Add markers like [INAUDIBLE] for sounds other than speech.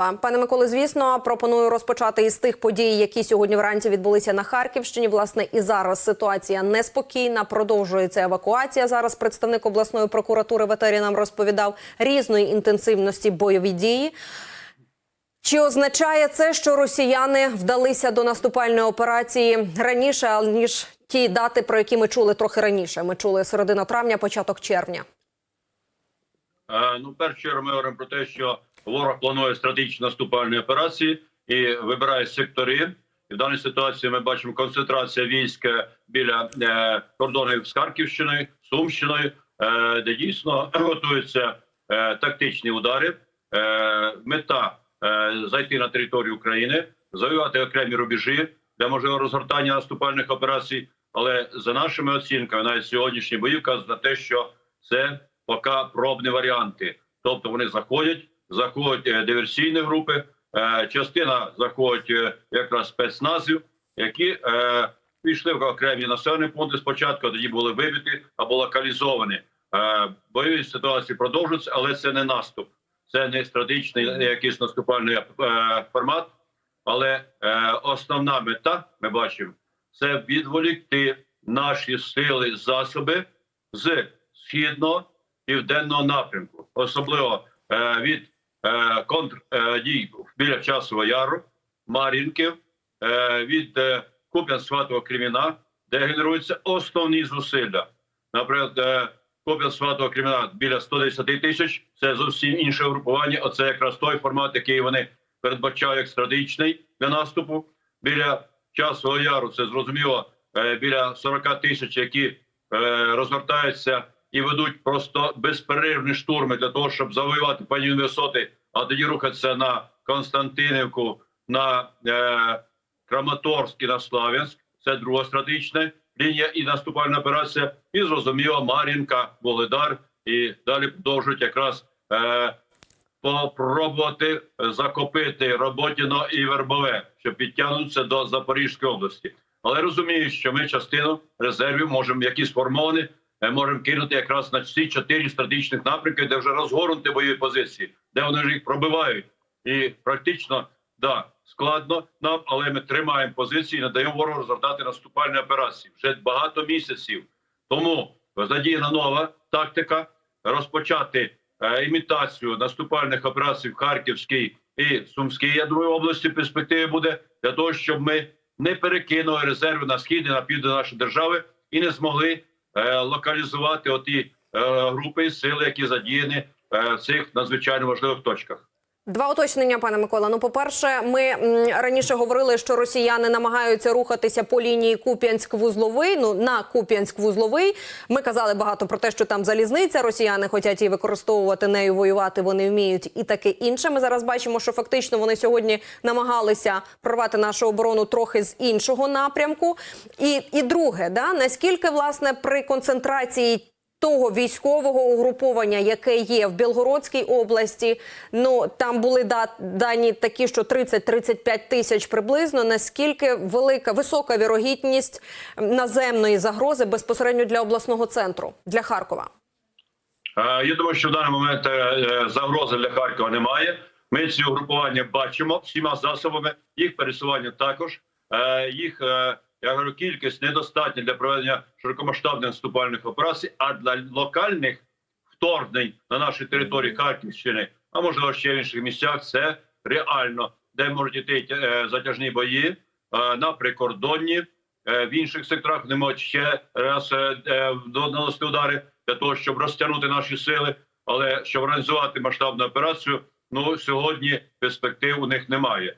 Пане Миколе, звісно, пропоную розпочати із тих подій, які сьогодні вранці відбулися на Харківщині. Власне, і зараз ситуація неспокійна. Продовжується евакуація. Зараз представник обласної прокуратури в нам розповідав різної інтенсивності бойові дії. Чи означає це, що росіяни вдалися до наступальної операції раніше, ніж ті дати, про які ми чули трохи раніше? Ми чули середина травня, початок червня. Е, Ну, в першу ми говоримо про те, що ворог планує стратегічні наступальні операції і вибирає сектори. І в даній ситуації ми бачимо концентрація військ біля е, кордонів з Харківщиною, Сумщиною, е, де дійсно [CLEARS THROAT] готуються е, тактичні удари. Мета зайти на територію України, завоювати окремі рубежі для можливого розгортання наступальних операцій. Але за нашими оцінками, навіть сьогоднішні бої вказують на те, що це поки пробні варіанти. Тобто вони заходять, заходять е, диверсійні групи, е, частина заходять е, якраз спецназів, які пішли в окремі населені пункти спочатку, тоді були вибиті або локалізовані. Бойові ситуації продовжуються, але це не наступ, це не стратегічний якийсь наступальний формат. Але основна мета, ми бачимо, це відволікти наші сили, засоби з східного південного напрямку, особливо від контрдій біля часового яру, Мар'їнків, е, від е, Куп'ян-Сватого Креміна, де генеруються основні зусилля. Наприклад, е, Куп'ян-Сватого Креміна біля 110 тисяч. Це зовсім інше групування. Оце якраз той формат, який вони передбачають стратегічний для наступу. Біля часового яру це зрозуміло е, біля 40 тисяч, які е, розгортаються і ведуть просто безперервні штурми для того, щоб завоювати пані висоти, а тоді рухатися на Константинівку, на е, Краматорськ і на Славянськ. Це друга стратегічна лінія і наступальна операція. І зрозуміло, Мар'їнка, Володар і далі продовжують якраз е, попробувати закопити Роботіно і Вербове, щоб підтягнутися до Запорізької області. Але розумію, що ми частину резервів можемо які сформовані, можемо кинути якраз на ці чотири стратегічних напрямки, де вже розгорнуті бойові позиції, де вони ж їх пробивають, і практично да складно нам, але ми тримаємо позиції, не даємо ворогу розгортати наступальні операції вже багато місяців. Тому задіяна нова тактика розпочати е, імітацію наступальних операцій в Харківській і Сумській. Я думаю, області в перспективі буде для того, щоб ми не перекинули резерви на схід і на південь нашої держави і не змогли локалізувати оті е, групи сили, які задіяні е, в цих надзвичайно важливих точках. Два уточнення, пане Микола. Ну, по-перше, ми м, раніше говорили, що росіяни намагаються рухатися по лінії Куп'янськ-Вузловий. Ну на Куп'янськ-Вузловий. Ми казали багато про те, що там залізниця. Росіяни хочуть її використовувати нею, воювати вони вміють, і таке інше. Ми зараз бачимо, що фактично вони сьогодні намагалися прорвати нашу оборону трохи з іншого напрямку. І, і друге, да наскільки власне при концентрації того військового угруповання, яке є в Білгородській області. Ну там були дані такі, що 30-35 тисяч приблизно. Наскільки велика висока вірогідність наземної загрози безпосередньо для обласного центру для Харкова? Е, Я думаю, що в даний момент е, е, загрози для Харкова немає. Ми ці угрупування бачимо всіма засобами. Їх пересування також. Їх я говорю, кількість недостатня для проведення широкомасштабних наступальних операцій, а для локальних вторгнень на нашій території Харківщини, а можливо ще в інших місцях, це реально, де можуть йти е, затяжні бої е, на прикордонні. Е, В інших секторах не можуть ще раз наносити удари для того, щоб розтягнути наші сили. Але щоб організувати масштабну операцію, ну сьогодні перспектив у них немає.